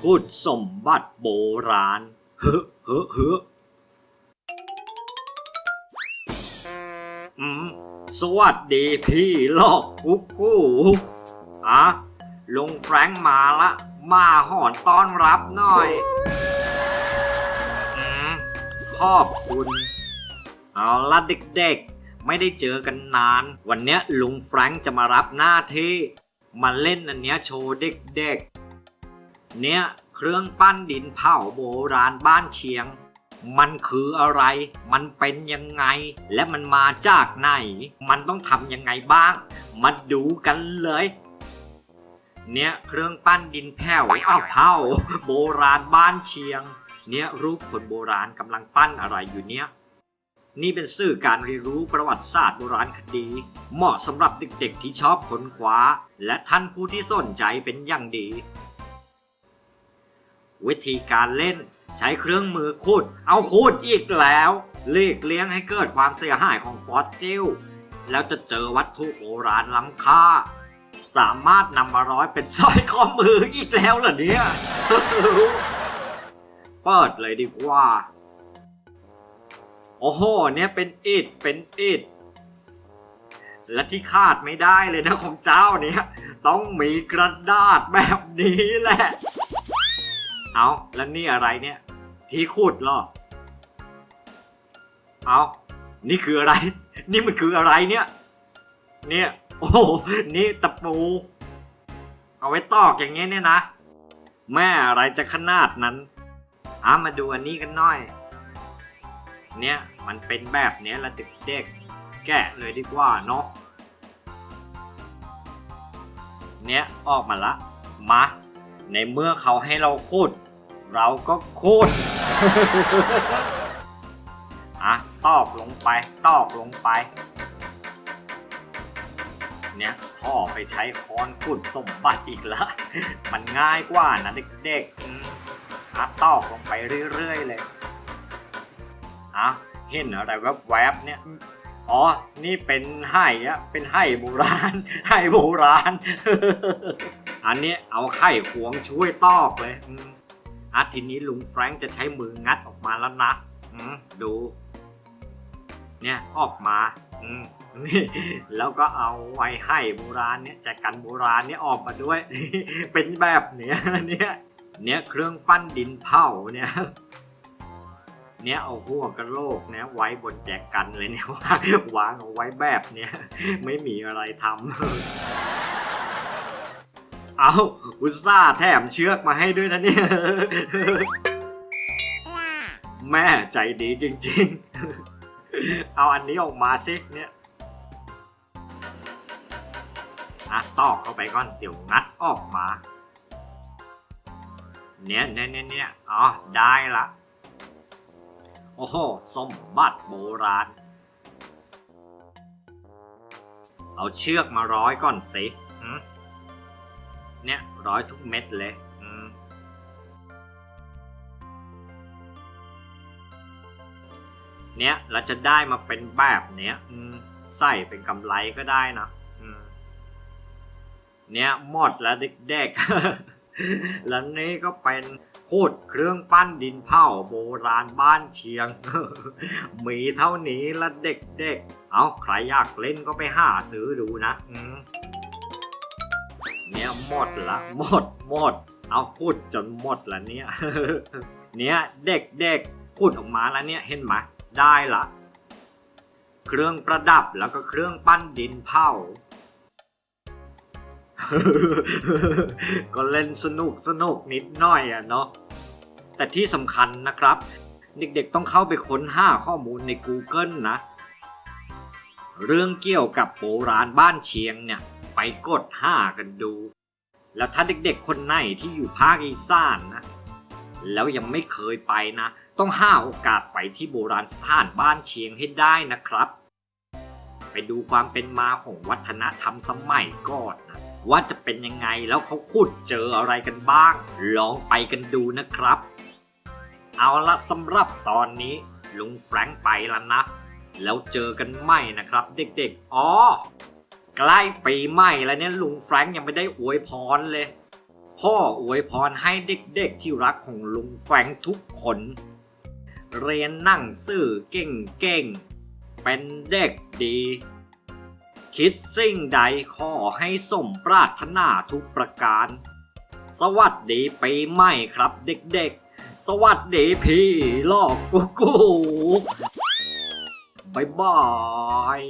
ขุดสมบัติโบราณ เฮ้อเฮ้อเฮ้ออืม สวัสดีพี่ลอกกุ๊กกูอะลุงแฟรงค์มาละ มาหอนต้อนรับหน่อย อืม ขอบคุณ เอาละเด็กๆ ไม่ได้เจอกันนาน วันเนี้ยลุงแฟรงค์จะมารับหน้าที่ มาเล่นอันเนี้ยโชว์เด็กๆ เนี่ยเครื่องปั้นดินเผาโบราณบ้านเชียง มันคืออะไร มันเป็นยังไง และมันมาจากไหน มันต้องทำยังไงบ้าง มาดูกันเลย เนี่ยเครื่องปั้นดินแผ่วอ้าวเผาโบราณบ้านเชียง เนี่ยรูปคนโบราณกำลังปั้นอะไรอยู่เนี่ยนี่เป็นสื่อการเรียนรู้ประวัติศาสตร์โบราณคดี เหมาะสำหรับเด็กๆที่ชอบค้นคว้า และท่านผู้ที่สนใจเป็นอย่างดี วิธีการเล่น ใช้เครื่องมือขุด เอาขุดอีกแล้วเลีกเลี้ยงให้เกิดความเสียหายของฟอสซิล แล้วจะเจอวัตถุโบราณล้ำค่า สามารถนำมาร้อยเป็นสร้อยข้อมืออีกแล้วเหรอเนี่ยเปิดเลยดีกว่า โอ้โห เนี่ยเป็นอิดเป็นอิดและที่คาดไม่ได้เลยนะของเจ้าเนี่ย ต้องมีกระดาษแบบนี้แหละ เอาแล้วนี่อะไรเนี่ย ที่ขุดเหรอ เอานี่คืออะไร นี่มันคืออะไรเนี่ย เนี่ย โอ้โหนี่ตะปู เอาไว้ตอกอย่างเงี้ยเนี่ยนะ แม่อะไรจะขนาดนั้นอามาดูอันนี้กันหน่อย เนี่ยมันเป็นแบบเนี้ยละเด็กๆแกะเลยดีกว่าเนาะ เนี่ยออกมาละ มา ในเมื่อเขาให้เราคูด เราก็คูดอะตอกลงไปตอกลงไป เนี่ยพ่อไปใช้ค้อนขุดสมบัติอีกละ มันง่ายกว่านะเด็กๆอะตอกลงไปเรื่อยๆเลยอะเห็นอะไรแวบๆเนี่ยอ๋อ นี่เป็นไห่อะเป็นไห่โบราณ ไห่โบราณ อันนี้เอาไข่ควงช่วยตอกเลย อืมอะทีนี้ลุงแฟรงค์จะใช้มืองัดออกมาแล้วนะอืมดู เนี่ยออกมา อืมนี่แล้วก็เอาไว้ให้โบราณเนี่ยแจกันโบราณเนี่ยออกมาด้วย เป็นแบบเนี้ยเนี่ยเนี่ยเครื่องปั้นดินเผาเนี่ยเนี่ยเอาหัวกระโหลกเนี่ยไว้บนแจกันเลยเนี่ยวางวางเอาไว้แบบเนี้ยไม่มีอะไรทำ เอาอุตส่าห์แถมเชือกมาให้ด้วยนะเนี่ย แม่ใจดีจริงๆ เอาอันนี้ออกมาสิเนี่ยอะตอกเข้าไปก่อน เดี๋ยวงัดออกมา เนี่ยเนี่ยเนี่ยเนี่ยอ๋อ ได้ละ โอ้โห สมบัติโบราณ เอาเชือกมาร้อยก่อนสิหืม เนี่ยร้อยทุกเม็ดเลยเนี่ยเราจะได้มาเป็นแบบเนี้ยอืมใส่เป็นกำไรก็ได้นะอืมเนี่ยหมดแล้วเด็กๆ แล้วนี่ก็เป็นพูดเครื่องปั้นดินเผาโบราณบ้านเชียง มีเท่านี้ละเด็กๆ เอาใครอยากเล่นก็ไปหาซื้อดูนะอืม เนี่ยหมดละหมดหมด เอาพูดจนหมดละเนี่ย เนี่ยเด็กๆพูดออกมาแล้วเนี่ยเห็นไหมได้ละ เครื่องประดับแล้วก็เครื่องปั้นดินเผาก็เล่นสนุกสนุกนิดหน่อยอะเนาะแต่ที่สำคัญนะครับ เด็กๆต้องเข้าไปค้นหาข้อมูลใน Google นะ เรื่องเกี่ยวกับโบราณบ้านเชียงเนี่ย กดห้ากันดู แล้วถ้าเด็กๆคนไหนที่อยู่ภาคอีสานนะ แล้วยังไม่เคยไปนะ ต้องห้าโอกาสไปที่โบราณสถานบ้านเชียงให้ได้นะครับ ไปดูความเป็นมาของวัฒนธรรมสมัยก่อนนะว่าจะเป็นยังไงแล้วเขาขุดเจออะไรกันบ้าง ลองไปกันดูนะครับ เอาละสำหรับตอนนี้ลุงแฟรงค์ไปแล้วนะ แล้วเจอกันใหม่นะครับ เด็กๆอ๋อ ใกล้ปีใหม่แล้วเนี่ยลุงแฟรงค์ยังไม่ได้อวยพรเลย พ่ออวยพรให้เด็กๆที่รักของลุงแฟรงค์ทุกคน เรียนนั่งสื่อเก่งๆ เป็นเด็กดี คิดสิ่งใดขอให้สมปรารถนาทุกประการ สวัสดีปีใหม่ครับเด็กๆ สวัสดีพี่ลอกกูกูบายบาย